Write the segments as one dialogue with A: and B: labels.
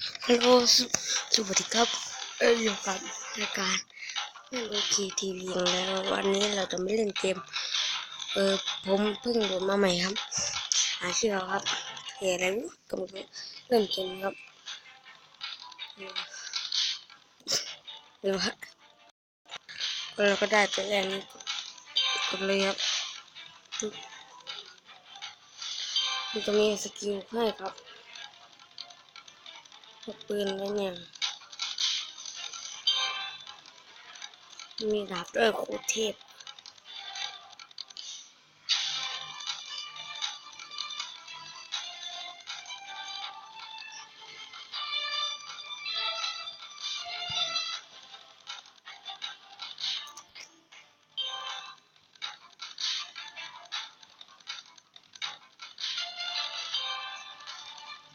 A: ฮัลโหลสสวัสดีครับเอออยู่กับรายการเล่นโอเคทีวีแล้ววันนี้เราจะไม่เล่นเกม เออผมเพิ่งโหลดมาใหม่ครับหาชื่อเอาครับเพจอะไรไม่รู้กำลังเริ่มเกมครับเออเดี๋ยวฮะเราก็ได้ตัวแรกนี้กดเลยครับมันจะมีสกิลให้ครับ ปืนไว้เนี่ย มีดาบด้วยโคตรเทพ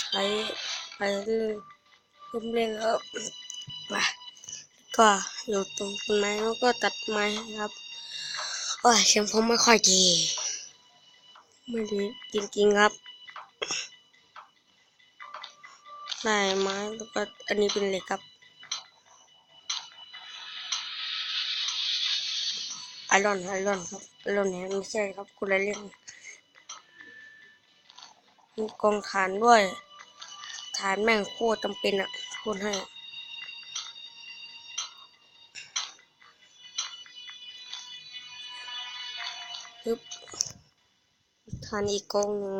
A: ใช้ ไปเรื่อยๆร่มเล่นแล้วไปก็อยู่ตรงต้นไม้แล้วก็ตัดไม้ครับโอ้ยเสียงผมไม่ค่อยดี ไม่ดีจริงๆครับได้ไม้แล้วก็อันนี้เป็นเหล็กครับไอรอนไอรอนครับไอรอนเนี่ยไม่ใช่ครับคุณละเรื่องมีกองฐานด้วย ฐานแม่งโคตรจำเป็นอะพูดให้ปึ๊บฐานอีกกองหนึ่ง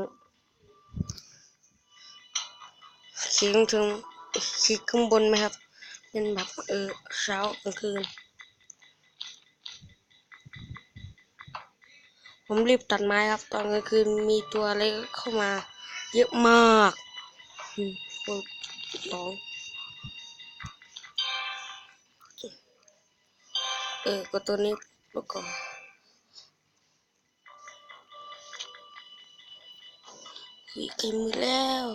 A: ขีดถึงขีดข้างบนไหมครับ เป็นแบบเออเช้ากลางคืน ผมรีบตัดไม้ครับ ตอนกลางคืนมีตัวอะไรเข้ามา เยอะมากอืม คตรสองเออก็ตัวนี้แล้วก็หุยเกมมือแล้ว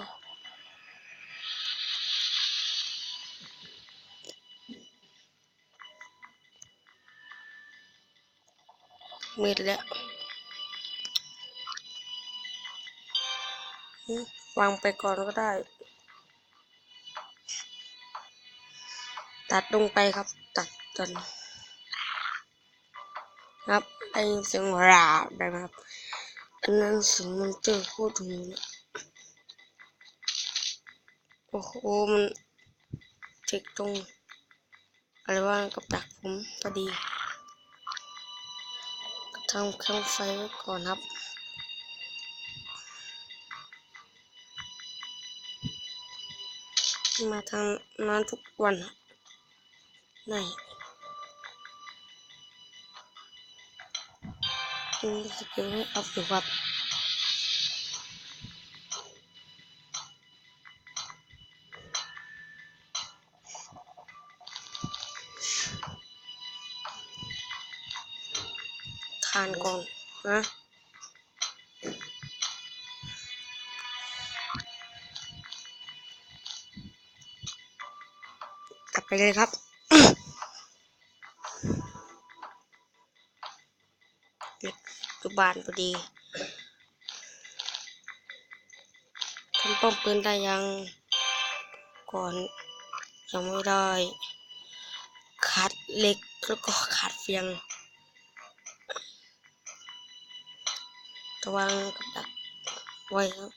A: มืดแล้ววางไปก่อนก็ได้ ตัดลงไปครับ ตัดจนครับไอเสียงราบได้ไหมครับ อันนั้นเสียงมันเจอโคตรหูโอ้โหมันเช็คตรงอะไรว่ากับดักผมพอดีทำเครื่องไฟไว้ก่อนครับมาทางนั้นทุกวัน ไหนนี่สกิลให้อัพอยู่ครับทานก่อนนะกลับไปเลยครับ บานพอดีทำป้อมปืนได้ยัง ก่อน ยังไม่ได้ขาดเหล็กแล้วก็ขาดเฟียงจะวางกับดักไว้ครับ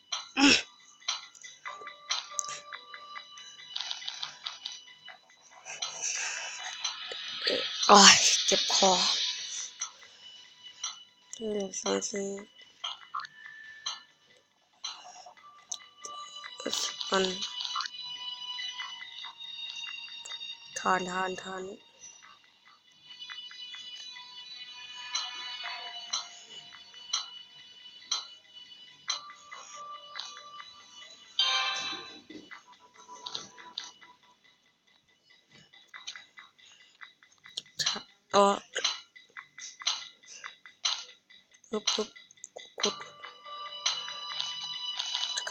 A: โอ้ยเจ็บคอ หนึ่งสองสี่มันทอนทอนทอนอ๋อ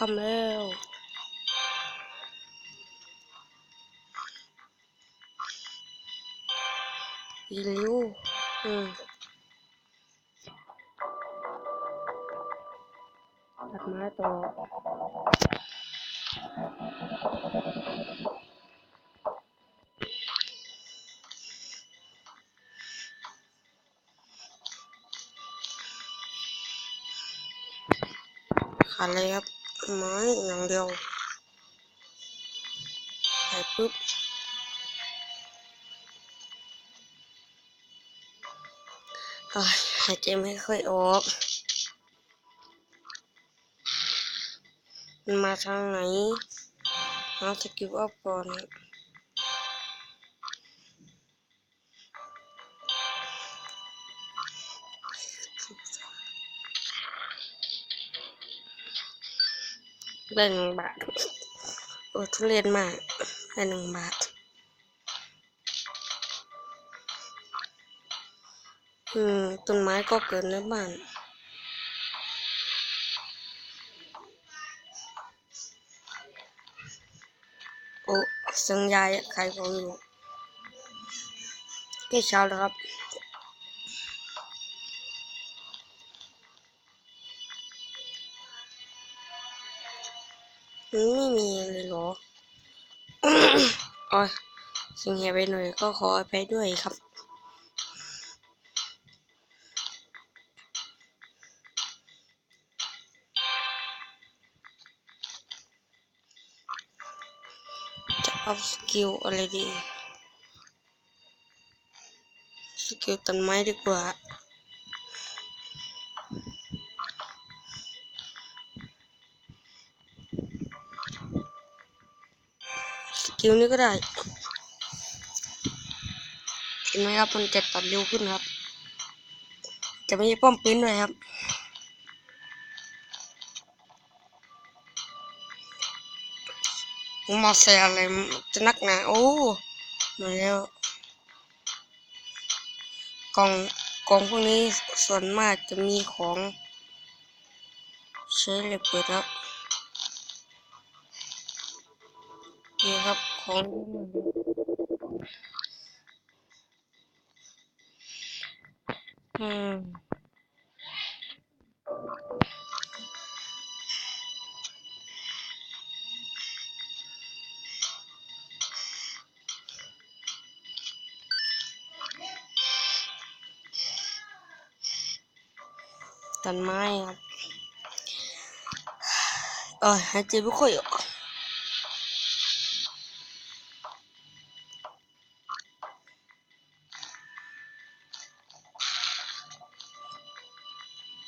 A: ค่ำแล้วยิ่ร็วอืมตัดไม้ต่อขันเลยครับ ไม้อย่างเดียวหายปุ๊บหายใจไม่ค่อยออก มันมาทางไหนหาสกิลอัพก่อน ได้หนึ่งบาท โอ้ทุเรียนมากได้หนึ่งบาท อืม ต้นไม้ก็เกิดในบ้านโอ้สัญญาขายของอยู่ใกล้เช้าแล้วครับ มันไม่มีเลยเหรอโอ้ยสิ่งเหียไปหน่อยก็ขออภัยด้วยครับจะเอาสกิลอะไรดี สกิลต้นไม้ดีกว่า สกิลนี้ก็ได้เห็นไหมครับมันจะตัดเร็วขึ้นครับ จะไม่ใช่ป้อมปืนด้วยครับมาแซวอะไรจะนักหนาโอ้มาแล้วกล่องกล่องพวกนี้ส่วนมากจะมีของใช้เลยเปิดครับ นี่ครับของอืมต้นไม้ครับเออหายใจไม่ค่อยออก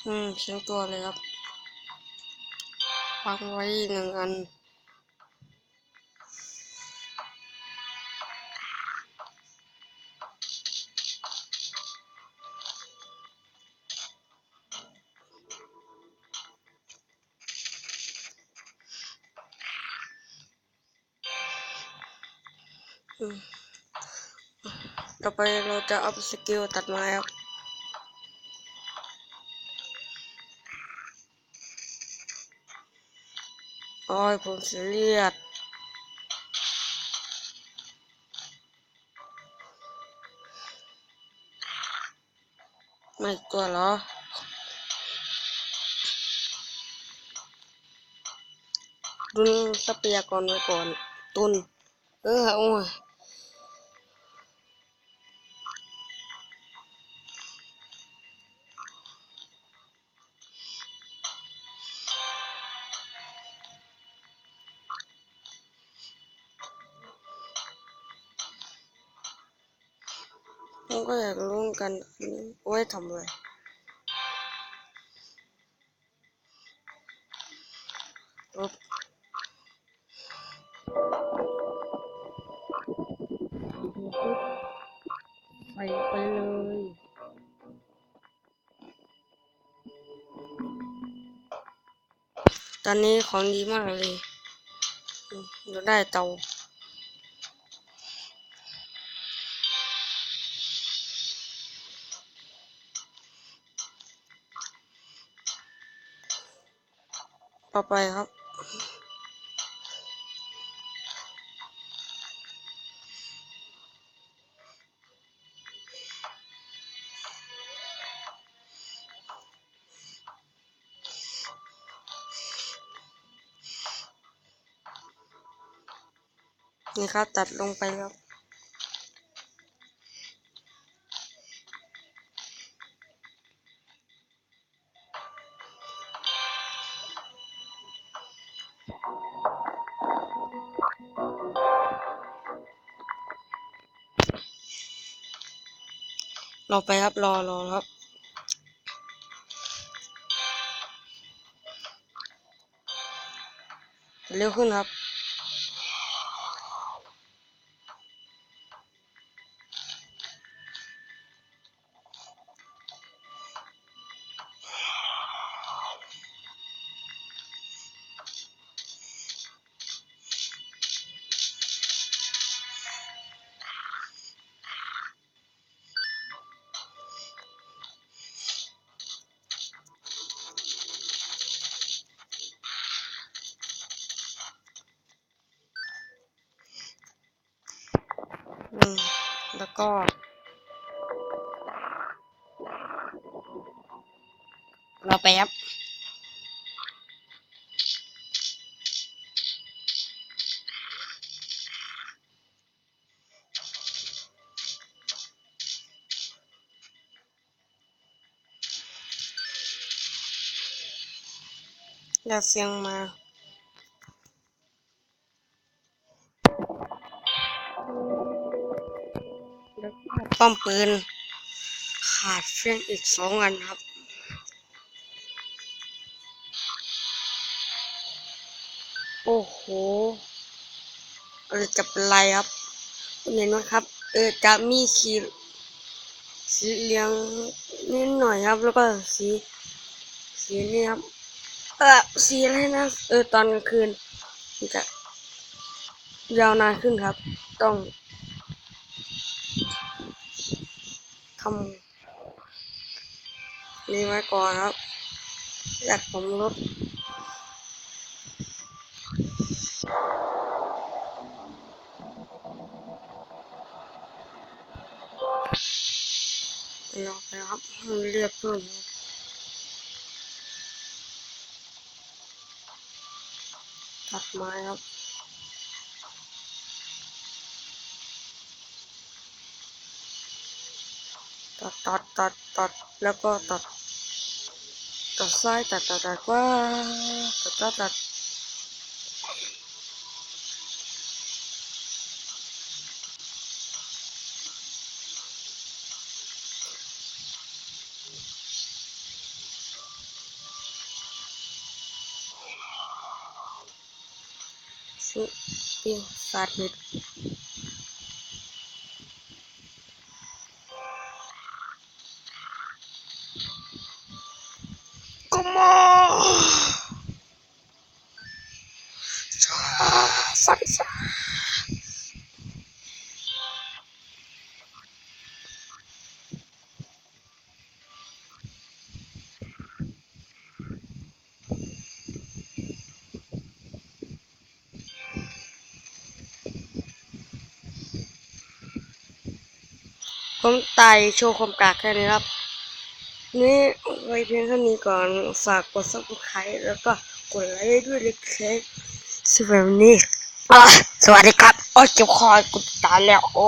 A: อืมเสียงตัวเลยครับวางไว้หนึ่งอันอืมต่อไปเราจะอัพสกิลตัดไม้ครับ โอ้ยผมเสียเลือดไม่ตัวเหรอดุนทรัพยากรไว้ก่อน ตุน เออโอ้ย ผมก็อยากรู้เหมือนกันอันนี้ไว้ทำอะไรปึ๊บไปไปเลยตอนนี้ของดีมากเลยอืมเราได้เตา ต่อไปครับ นี่ครับ ตัดลงไปแล้ว อไปครับ รอรอครับ เร็วขึ้นครับ แล้วก็ เราไปครับอยากเสียงมา ป้อมปืน ขาดเฟี้ยงอีกสองอันครับโอ้โหเออจะเป็นไรครับเห็นไหมครับ เออจะมีขีดสีเหลืองนิดหน่อยครับ แล้วก็สีสีนี่ครับ เออสีอะไรนะ เออตอนกลางคืนจะยาวนานขึ้นครับ ต้องำนี่ไว้ก่อนครับอยากผมลดลองไปครับให้มันเรียบร้อตัดไม้ครับ ตัดตัดตัดตัดแล้วก็ตัด ตัดซ้ายตัดตัดตัดว่าตัดตัดตัดชุดปีศาจเห็ด ผมไต่โชว์ความกากแค่นี้ครับ นี่ไว้เพียงเท่านี้ก่อน ฝากกดซับสไครต์แล้วก็กดไลค์ด้วยเล็กๆสำหรับวันนี้อะสวัสดีครับ โอ้เจ็บคอกูตายแล้ว โอ้